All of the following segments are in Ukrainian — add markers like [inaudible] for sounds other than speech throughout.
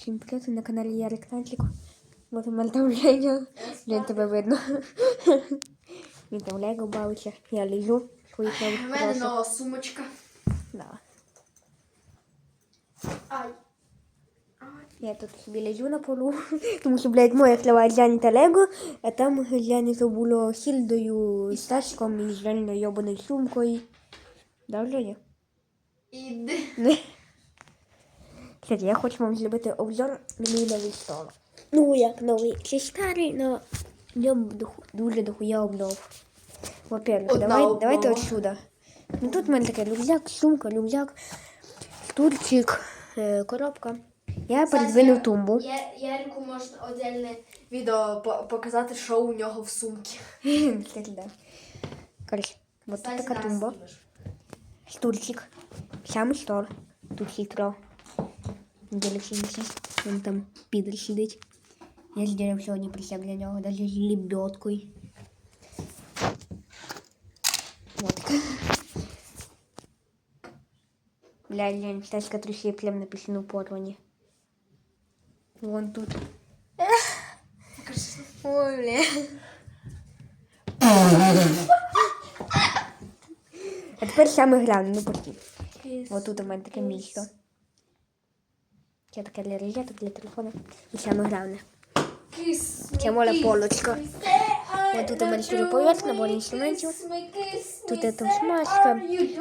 Всім привіт, на каналі Ярик Натлік. Вот у мене там Леня. Лень тебе видно. Він там Лего бавиться. Я лежу. У мене нова сумочка. Да. Ай. Я тут собі лежу на полу. Тому що, блядь, моя слова зайнята Лего, а там глянето було Хільдою, Стасиком і з реально йобаною сумкою. Да, Леня? Іди. Не. Я хочу вам зробити обзор на мій новий стол. Ну, як новий, це старий, але в ньому дуже дохуя обнов. Во-первых, давай, давайте отсюда. Ну тут в мене таке рюкзак, сумка, рюкзак, стульчик, е, коробка. Я передвинув тумбу. Я, Ярику можна отдельне відео по- показати, що у нього в сумці. [laughs] Кстати, да. Короче, вот тут Кстати, така нас тумба, знімеш. стульчик, сам стол. Тут хитро. Ділиться сість, він там підер сидить. Я зробив сьогодні присяг для нього, навіть з лебедкою. Вот. Бля, глянь, Стаська трусі прям написано порвані. Вон тут. Ой, бля. А тепер саме головне, ну почти. Вот тут у мене таке місто. Це таке для розеток, для телефону. І саме головне. Це моя полочка. Вот тут у мене ще поверх, набор інструментів. Тут это смазка,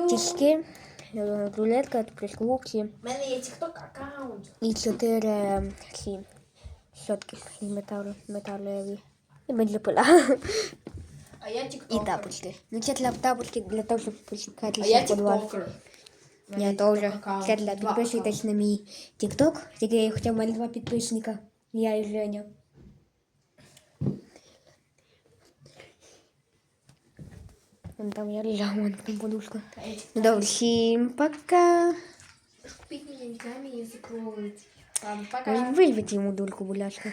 тіски, рулетка, прискорбки У мене є TikTok аккаунт. і чотири ці щотки з металу, металеві. І поля. А я І TikTok. тапочки. Ну це для тапочки для того, щоб почекати А я. TikToker. Я теж. Це для підписуйтесь на мій TikTok. Тільки хоча в мене два підписника. Я і Женя. Вон там я лежав, вон там подушка. Ну добре, всім пока. Купіть мені руками і закроють. Ладно, пока. Вирвіть йому дульку, будь ласка.